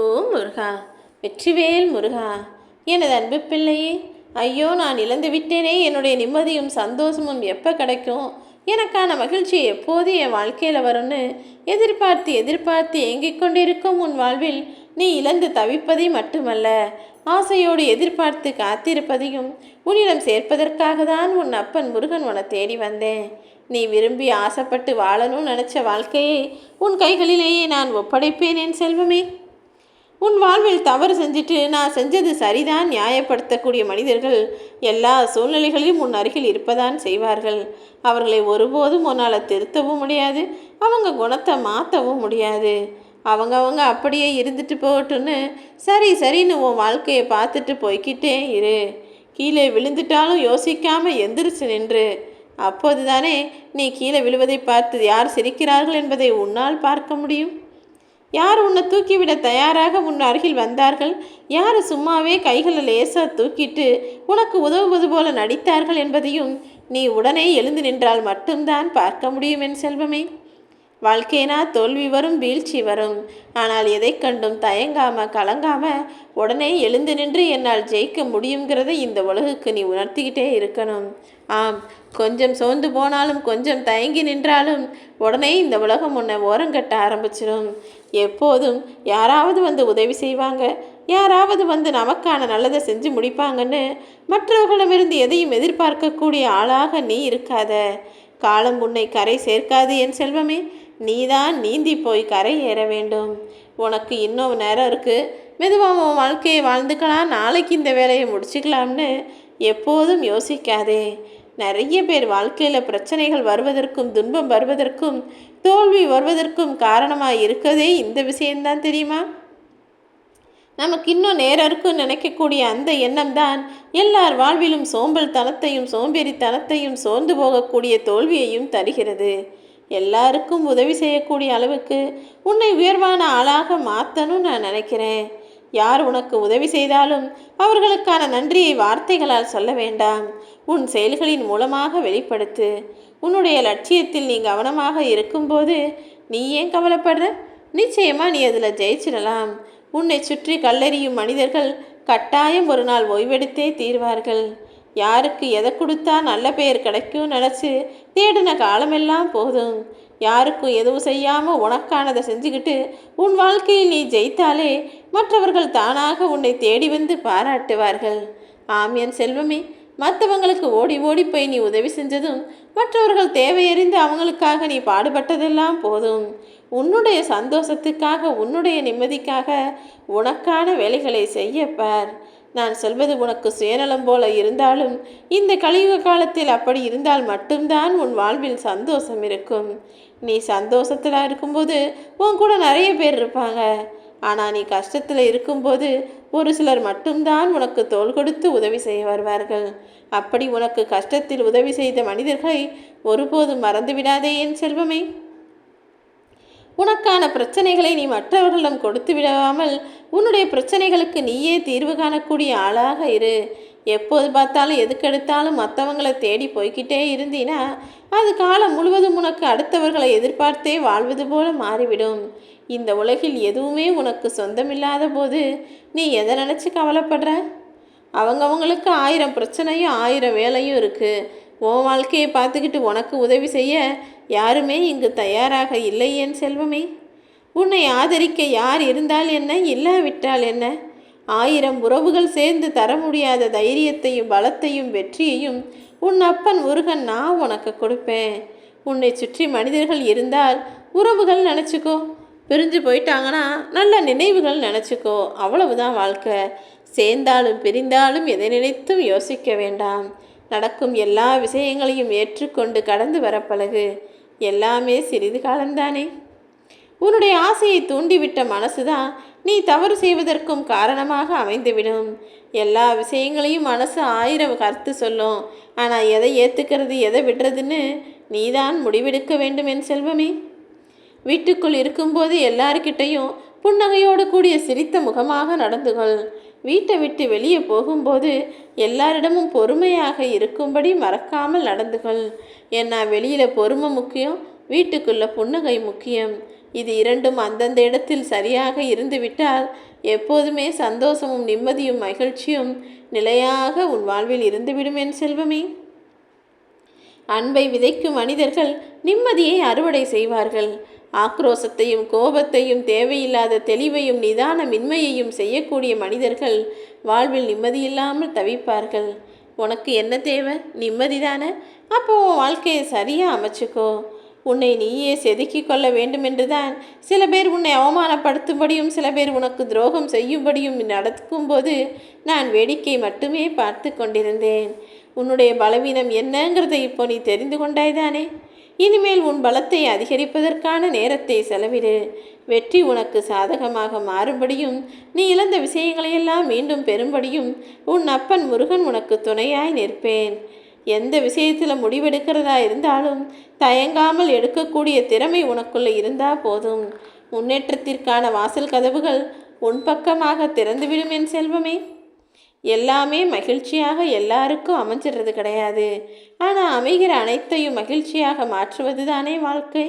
ஓ முருகா வெற்றிவேல் முருகா எனது அன்பு பிள்ளையே ஐயோ நான் இழந்து விட்டேனே என்னுடைய நிம்மதியும் சந்தோஷமும் எப்போ கிடைக்கும்? எனக்கான மகிழ்ச்சி எப்போது என் வாழ்க்கையில் வரும்னு எதிர்பார்த்து எதிர்பார்த்து ஏங்கிக் கொண்டிருக்கும் உன் வாழ்வில் நீ இழந்து தவிப்பதை மட்டுமல்ல ஆசையோடு எதிர்பார்த்து காத்திருப்பதையும் உன்னிடம் சேர்ப்பதற்காக தான் உன் அப்பன் முருகன் உன தேடி வந்தேன். நீ விரும்பி ஆசைப்பட்டு வாழணும்னு நினச்ச வாழ்க்கையை உன் கைகளிலேயே நான் ஒப்படைப்பேன் என் செல்வமே. உன் வாழ்வில் தவறு செஞ்சுட்டு நான் செஞ்சது சரிதான் நியாயப்படுத்தக்கூடிய மனிதர்கள் எல்லா சூழ்நிலைகளிலும் உன் அருகில் இருப்பதான் செய்வார்கள். அவர்களை ஒருபோதும் உன்னால் திருத்தவும் முடியாது அவங்க குணத்தை மாற்றவும் முடியாது. அவங்க அவங்க அப்படியே இருந்துட்டு போகட்டும்னு சரி சரின்னு உன் வாழ்க்கையை பார்த்துட்டு போய்க்கிட்டே இரு. கீழே விழுந்துட்டாலும் யோசிக்காம எந்திரிச்சு நின்று. அப்போதுதானே நீ கீழே விழுவதை பார்த்து யார் சிரிக்கிறார்கள் என்பதை உன்னால் பார்க்க முடியும். யார் உன்னை தூக்கிவிட தயாராக உன் அருகில் வந்தார்கள்? யார் சும்மாவே கைகளை லேசாக தூக்கிட்டு உனக்கு உதவுவது போல நடித்தார்கள் என்பதையும் நீ உடனே எழுந்து நின்றால் மட்டும்தான் பார்க்க முடியும் என் செல்வமே. வாழ்க்கைனா தோல்வி வரும் வீழ்ச்சி வரும். ஆனால் எதை கண்டும் தயங்காம கலங்காம உடனே எழுந்து நின்று என்னால் ஜெயிக்க முடியுங்கிறத இந்த உலகுக்கு நீ உணர்த்திக்கிட்டே இருக்கணும். ஆம் கொஞ்சம் சோர்ந்து போனாலும் கொஞ்சம் தயங்கி நின்றாலும் உடனே இந்த உலகம் உன்னை ஓரங்கட்ட ஆரம்பிச்சிடும் எப்போதும் யாராவது வந்து உதவி செய்வாங்க யாராவது வந்து நமக்கான நல்லதை செஞ்சு முடிப்பாங்கன்னு மற்றவர்களிடமிருந்து எதையும் எதிர்பார்க்கக்கூடிய ஆளாக நீ இருக்காத. காலம் உன்னை கரை சேர்க்காது என் செல்வமே. நீதான் நீந்தி போய் கரை ஏற வேண்டும். உனக்கு இன்னும் நேரம் இருக்குது மெதுவாக உன் வாழ்க்கையை வாழ்ந்துக்கலாம். நாளைக்கு இந்த வேலையை முடிச்சுக்கலாம்னு எப்போதும் யோசிக்காதே. நிறைய பேர் வாழ்க்கையில் பிரச்சனைகள் வருவதற்கும் துன்பம் வருவதற்கும் தோல்வி வருவதற்கும் காரணமாக இருக்கதே இந்த விஷயம்தான் தெரியுமா? நமக்கு இன்னும் நேரம் இருக்குன்னு நினைக்கக்கூடிய அந்த எண்ணம் தான் எல்லார் வாழ்விலும் சோம்பல் தனத்தையும் சோம்பேறித்தனத்தையும் சோர்ந்து போகக்கூடிய தோல்வியையும் தருகிறது. எல்லாருக்கும் உதவி செய்யக்கூடிய அளவுக்கு உன்னை உயர்வான ஆளாக மாற்றணும்னு நான் நினைக்கிறேன். யார் உனக்கு உதவி செய்தாலும் அவர்களுக்கான நன்றியை வார்த்தைகளால் சொல்ல வேண்டாம். உன் செயல்களின் மூலமாக வெளிப்படுத்து. உன்னுடைய லட்சியத்தில் நீ கவனமாக இருக்கும்போது நீ ஏன் கவலைப்படுற? நிச்சயமாக நீ அதில் ஜெயிச்சிடலாம். உன்னை சுற்றி கல்லெறியும் மனிதர்கள் கட்டாயம் ஒரு நாள் ஓய்வெடுத்தே தீர்வார்கள். யாருக்கு எதை கொடுத்தா நல்ல பெயர் கிடைக்கும் நினச்சி தேடின காலமெல்லாம் போதும். யாருக்கும் எதுவும் செய்யாமல் உனக்கானதை செஞ்சுக்கிட்டு உன் வாழ்க்கையில் நீ ஜெயித்தாலே மற்றவர்கள் தானாக உன்னை தேடி வந்து பாராட்டுவார்கள். ஆம் என் செல்வமே மற்றவங்களுக்கு ஓடி ஓடி போய் நீ உதவி செஞ்சதும் மற்றவர்கள் தேவையறிந்து அவங்களுக்காக நீ பாடுபட்டதெல்லாம் போதும். உன்னுடைய சந்தோஷத்துக்காக உன்னுடைய நிம்மதிக்காக உனக்கான வேலைகளை செய்யப்பார் நான் சொல்வது உனக்கு சுயநலம் போல இருந்தாலும் இந்த கலியுக காலத்தில் அப்படி இருந்தால் மட்டும்தான் உன் வாழ்வில் சந்தோஷம் இருக்கும். நீ சந்தோஷத்தில் இருக்கும்போது உன் கூட நிறைய பேர் இருப்பாங்க. ஆனால் நீ கஷ்டத்தில் இருக்கும்போது ஒரு சிலர் மட்டும்தான் உனக்கு தோள் கொடுத்து உதவி செய்ய வருவார்கள். அப்படி உனக்கு கஷ்டத்தில் உதவி செய்த மனிதர்களை ஒருபோதும் மறந்துவிடாதே என் செல்வமே. உனக்கான பிரச்சனைகளை நீ மற்றவர்களிடம் கொடுத்து விடாமல் உன்னுடைய பிரச்சனைகளுக்கு நீயே தீர்வு காணக்கூடிய ஆளாக இரு. எப்போது பார்த்தாலும் எதுக்கெடுத்தாலும் மற்றவங்களை தேடி போய்கிட்டே இருந்தீனா அது காலம் முழுவதும் உனக்கு அடுத்தவர்களை எதிர்பார்த்தே வாழ்வது போல மாறிவிடும். இந்த உலகில் எதுவுமே உனக்கு சொந்தமில்லாத போது நீ எதை நினச்சி கவலைப்படுற? அவங்கவங்களுக்கு ஆயிரம் பிரச்சனையும் ஆயிரம் வேலையும் இருக்குது உன் வாழ்க்கையை பார்த்துக்கிட்டு உனக்கு உதவி செய்ய யாருமே இங்கு தயாராக இல்லை என் செல்வமே. உன்னை ஆதரிக்க யார் இருந்தால் என்ன இல்லாவிட்டால் என்ன? ஆயிரம் உறவுகள் சேர்ந்து தர முடியாத தைரியத்தையும் பலத்தையும் வெற்றியையும் உன் அப்பன் முருகன் நான் உனக்கு கொடுப்பேன். உன்னை சுற்றி மனிதர்கள் இருந்தால் உறவுகள் நினச்சிக்கோ. பிரிஞ்சு போயிட்டாங்கன்னா நல்ல நினைவுகள் நினச்சிக்கோ. அவ்வளவுதான் வாழ்க்கை. சேர்ந்தாலும் பிரிந்தாலும் எதை நினைத்தும் யோசிக்க வேண்டாம். நடக்கும் எல்லா விஷயங்களையும் ஏற்றுக்கொண்டு கடந்து வர பழகு. எல்லாமே சிறிது காலம்தானே? உன்னுடைய ஆசையை தூண்டிவிட்ட மனசுதான் நீ தவறு செய்வதற்கும் காரணமாக அமைந்துவிடும். எல்லா விஷயங்களையும் மனசு ஆயிரம் கருத்து சொல்லும். ஆனால் எதை ஏற்றுக்கிறது எதை விடுறதுன்னு நீதான் முடிவெடுக்க வேண்டும் என் செல்வமே. வீட்டுக்குள் இருக்கும்போது எல்லார்கிட்டையும் புன்னகையோடு கூடிய சிரித்த முகமாக நடந்து கொள் வீட்டை விட்டு வெளியே போகும்போது எல்லாரிடமும் பொறுமையாக இருக்கும்படி மறக்காமல் நடந்து கொள். ஏன்னா வெளியில் பொறுமை முக்கியம் வீட்டுக்குள்ள புன்னகை முக்கியம். இது இரண்டும் அந்தந்த இடத்தில் சரியாக இருந்துவிட்டால் எப்போதுமே சந்தோஷமும் நிம்மதியும் மகிழ்ச்சியும் நிலையாக உன் வாழ்வில் இருந்துவிடும் என் செல்வமே. அன்பை விதைக்கும் மனிதர்கள் நிம்மதியை அறுவடை செய்வார்கள். ஆக்ரோசத்தையும் கோபத்தையும் தேவையில்லாத தெளிவையும் நிதானமின்மையையும் செய்யக்கூடிய மனிதர்கள் வாழ்வில் நிம்மதியில்லாமல் தவிப்பார்கள். உனக்கு என்ன தேவை? நிம்மதிதானே? அப்போ உன் வாழ்க்கையை சரியாக அமைச்சுக்கோ. உன்னை நீயே செதுக்கிக் கொள்ள வேண்டுமென்றுதான் சில பேர் உன்னை அவமானப்படுத்தும்படியும் சில பேர் உனக்கு துரோகம் செய்யும்படியும் நடக்கும்போது நான் வேடிக்கை மட்டுமே பார்த்து கொண்டிருந்தேன். உன்னுடைய பலவீனம் என்னங்கிறதை இப்போ நீ தெரிந்து கொண்டாய்தானே? இனிமேல் உன் பலத்தை அதிகரிப்பதற்கான நேரத்தை செலவிடு. வெற்றி உனக்கு சாதகமாக மாறும்படியும் நீ இழந்த விஷயங்களையெல்லாம் மீண்டும் பெறும்படியும் உன் அப்பன் முருகன் உனக்கு துணையாய் நிற்பேன். எந்த விஷயத்தில் முடிவெடுக்கிறதா இருந்தாலும் தயங்காமல் எடுக்கக்கூடிய திறமை உனக்குள்ளே இருந்தால் போதும். முன்னேற்றத்திற்கான வாசல் கதவுகள் உன் பக்கமாக திறந்துவிடும் என் செல்வமே. எல்லாமே மகிழ்ச்சியாக எல்லாருக்கும் அமைஞ்சிடுறது கிடையாது. ஆனால் அமைகிற அனைத்தையும் மகிழ்ச்சியாக மாற்றுவது தானே வாழ்க்கை?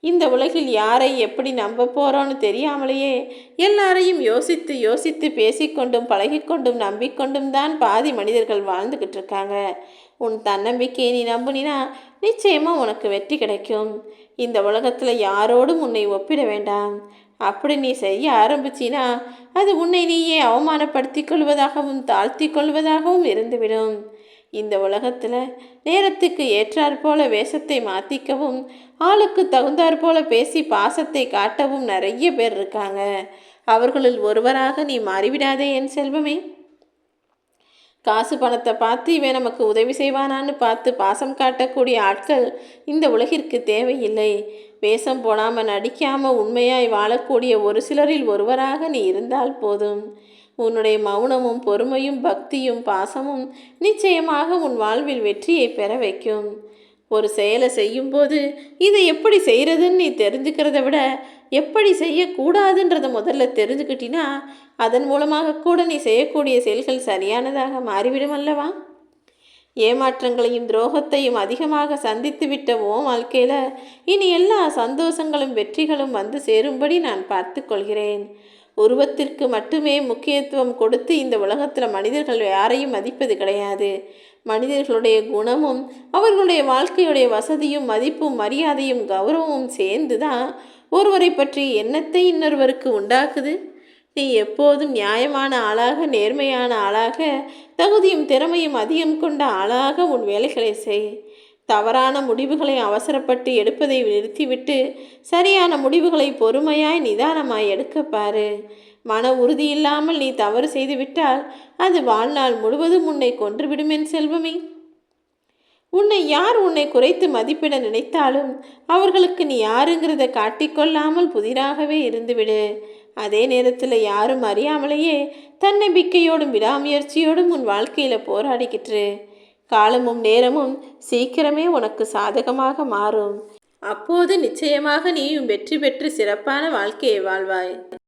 இந்த உலகில் யாரை எப்படி நம்ப போகிறோன்னு தெரியாமலேயே எல்லாரையும் யோசித்து யோசித்து பேசிக்கொண்டும் பழகிக்கொண்டும் நம்பிக்கொண்டும் தான் பாதி மனிதர்கள் வாழ்ந்துக்கிட்டு இருக்காங்க. உன் தன்னம்பிக்கையை நீ நம்புனினா நிச்சயமாக உனக்கு வெற்றி கிடைக்கும். இந்த உலகத்தில் யாரோடும் உன்னை ஒப்பிட வேண்டாம். அப்படி நீ செய்ய ஆரம்பிச்சினா அது உன்னை நீயே அவமானப்படுத்திக் கொள்வதாகவும் தாழ்த்தி கொள்வதாகவும் இருந்துவிடும். இந்த உலகத்தில் நேரத்துக்கு ஏற்றாற்போல வேஷத்தை மாற்றிக்கவும் ஆளுக்கு தகுந்தாற்போல பேசி பாசத்தை காட்டவும் நிறைய பேர் இருக்காங்க. அவர்களில் ஒருவராக நீ மாறிவிடாதே என் செல்வமே. காசு பணத்தை பார்த்து இவன் நமக்கு உதவி செய்வானான்னு பார்த்து பாசம் காட்டக்கூடிய ஆட்கள் இந்த உலகிற்கு தேவையில்லை. வேஷம் போடாமல் நடிக்காமல் உண்மையாய் வாழக்கூடிய ஒரு சிலரில் ஒருவராக நீ இருந்தால் போதும். உன்னுடைய மௌனமும் பொறுமையும் பக்தியும் பாசமும் நிச்சயமாக உன் வாழ்வில் வெற்றியை பெற வைக்கும். ஒரு செயலை செய்யும்போது இதை எப்படி செய்கிறதுன்னு நீ தெரிஞ்சுக்கிறத விட எப்படி செய்யக்கூடாதுன்றதை முதல்ல தெரிஞ்சுக்கிட்டினா அதன் மூலமாக கூட நீ செய்யக்கூடிய செயல்கள் சரியானதாக மாறிவிடும் அல்லவா? ஏமாற்றங்களையும் துரோகத்தையும் அதிகமாக சந்தித்து விட்ட ஓம் வாழ்க்கையில் இனி எல்லா சந்தோஷங்களும் வெற்றிகளும் வந்து சேரும்படி நான் பார்த்து கொள்கிறேன் உருவத்திற்கு மட்டுமே முக்கியத்துவம் கொடுத்து இந்த உலகத்தில் மனிதர்கள் யாரையும் மதிப்பது கிடையாது. மனிதர்களுடைய குணமும் அவர்களுடைய வாழ்க்கையுடைய வசதியும் மதிப்பும் மரியாதையும் கௌரவமும் சேர்ந்து தான் ஒருவரை பற்றி எண்ணத்தை இன்னொருவருக்கு உண்டாக்குது. நீ எப்போதும் நியாயமான ஆளாக நேர்மையான ஆளாக தகுதியும் திறமையும் அதிகம் கொண்ட ஆளாக உன் வேலைகளை செய். தவறான முடிவுகளை அவசரப்பட்டு எடுப்பதை நிறுத்திவிட்டு சரியான முடிவுகளை பொறுமையாய் நிதானமாய் எடுக்க பாரு. மன உறுதி இல்லாமல் நீ தவறு செய்துவிட்டால் அது வாழ்நாள் முழுவதும் உன்னை கொன்றுவிடும் என் செல்வமே. உன்னை யார் உன்னை குறைத்து மதிப்பிட நினைத்தாலும் அவர்களுக்கு நீ யாருங்கிறத காட்டிக்கொள்ளாமல் புதிராகவே இருந்துவிடு. அதே நேரத்தில் யாரும் அறியாமலேயே தன்னம்பிக்கையோடும் விடாமுயற்சியோடும் உன் வாழ்க்கையில் போராடிக்கிட்டு காலமும் நேரமும் சீக்கிரமே உனக்கு சாதகமாக மாறும். அப்போது நிச்சயமாக நீயும் வெற்றி பெற்று சிறப்பான வாழ்க்கையை வாழ்வாய்.